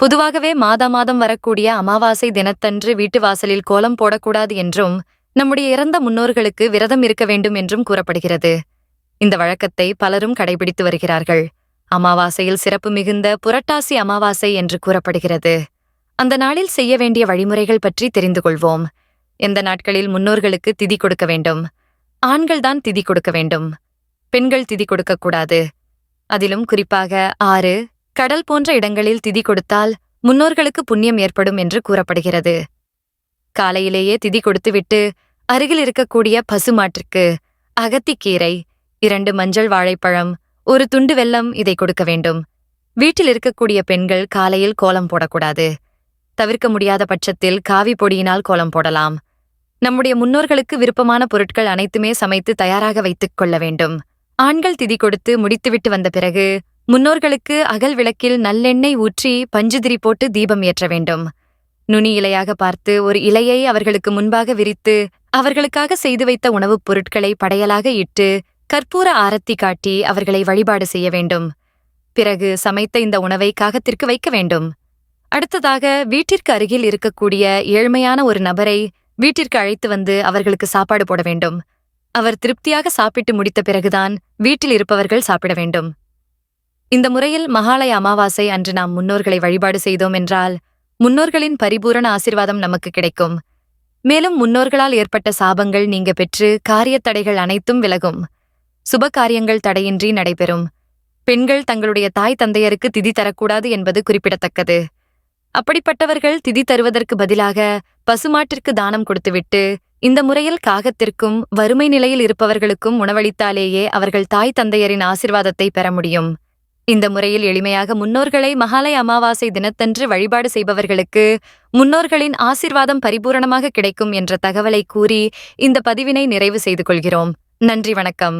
பொதுவாகவே மாதா மாதம் வரக்கூடிய அமாவாசை தினத்தன்று வீட்டு வாசலில் கோலம் போடக்கூடாது என்றும் நம்முடைய இறந்த முன்னோர்களுக்கு விரதம் இருக்க வேண்டும் என்றும் கூறப்படுகிறது. இந்த வழக்கத்தை பலரும் கடைபிடித்து வருகிறார்கள். அமாவாசையில் சிறப்பு மிகுந்த புரட்டாசி அமாவாசை என்று கூறப்படுகிறது. அந்த நாளில் செய்ய வேண்டிய வழிமுறைகள் பற்றி தெரிந்து கொள்வோம். எந்த நாட்களில் முன்னோர்களுக்கு திதி கொடுக்க வேண்டும்? ஆண்கள்தான் திதி கொடுக்க வேண்டும். பெண்கள் திதி கொடுக்கக்கூடாது. அதிலும் குறிப்பாக ஆறு கடல் போன்ற இடங்களில் திதி கொடுத்தால் முன்னோர்களுக்கு புண்ணியம் ஏற்படும் என்று கூறப்படுகிறது. காலையிலேயே திதி கொடுத்துவிட்டு அருகில் இருக்கக்கூடிய பசுமாட்டிற்கு அகத்திக்கீரை இரண்டு மஞ்சள் வாழைப்பழம் ஒரு துண்டு வெல்லம் இதை கொடுக்க வேண்டும். வீட்டில் இருக்கக்கூடிய பெண்கள் காலையில் கோலம் போடக்கூடாது. தவிர்க்க முடியாத பட்சத்தில் காவி பொடியினால் கோலம் போடலாம். நம்முடைய முன்னோர்களுக்கு விருப்பமான பொருட்கள் அனைத்துமே சமைத்து தயாராக வைத்துக் கொள்ள வேண்டும். ஆண்கள் திதி கொடுத்து முடித்துவிட்டு வந்த பிறகு முன்னோர்களுக்கு அகல் விளக்கில் நல்லெண்ணெய் ஊற்றி பஞ்சுதிரி போட்டு தீபம் ஏற்ற வேண்டும். நுனி இலையாக பார்த்து ஒரு இலையை அவர்களுக்கு முன்பாக விரித்து அவர்களுக்காக செய்து வைத்த உணவுப் பொருட்களை படையலாக இட்டு கற்பூர ஆரத்தி காட்டி அவர்களை வழிபாடு செய்ய வேண்டும். பிறகு சமைத்த இந்த உணவை காகத்திற்கு வைக்க வேண்டும். அடுத்ததாக வீட்டிற்கு அருகில் இருக்கக்கூடிய ஏழ்மையான ஒரு நபரை வீட்டிற்கு அழைத்து வந்து அவர்களுக்கு சாப்பாடு போட வேண்டும். அவர் திருப்தியாக சாப்பிட்டு முடித்த பிறகுதான் வீட்டில் இருப்பவர்கள் சாப்பிட வேண்டும். இந்த முறையில் மகாலய அமாவாசை அன்று நாம் முன்னோர்களை வழிபாடு செய்தோம் என்றால் முன்னோர்களின் பரிபூரண ஆசிர்வாதம் நமக்கு கிடைக்கும். மேலும் முன்னோர்களால் ஏற்பட்ட சாபங்கள் நீங்க பெற்று காரியத் தடைகள் அனைத்தும் விலகும். சுப காரியங்கள் தடையின்றி நடைபெறும். பெண்கள் தங்களுடைய தாய் தந்தையருக்கு திதி தரக்கூடாது என்பது குறிப்பிடத்தக்கது. அப்படிப்பட்டவர்கள் திதி தருவதற்கு பதிலாக பசுமாட்டிற்கு தானம் கொடுத்துவிட்டு இந்த முறையில் காகத்திற்கும் வறுமை நிலையில் இருப்பவர்களுக்கும் உணவளித்தாலேயே அவர்கள் தாய் தந்தையரின் ஆசிர்வாதத்தை பெற முடியும். இந்த முறையில் எளிமையாக முன்னோர்களை மகாலய அமாவாசை தினத்தன்று வழிபாடு செய்பவர்களுக்கு முன்னோர்களின் ஆசிர்வாதம் பரிபூரணமாக கிடைக்கும் என்ற தகவலை கூறி இந்த பதிவினை நிறைவு செய்து கொள்கிறோம். நன்றி வணக்கம்.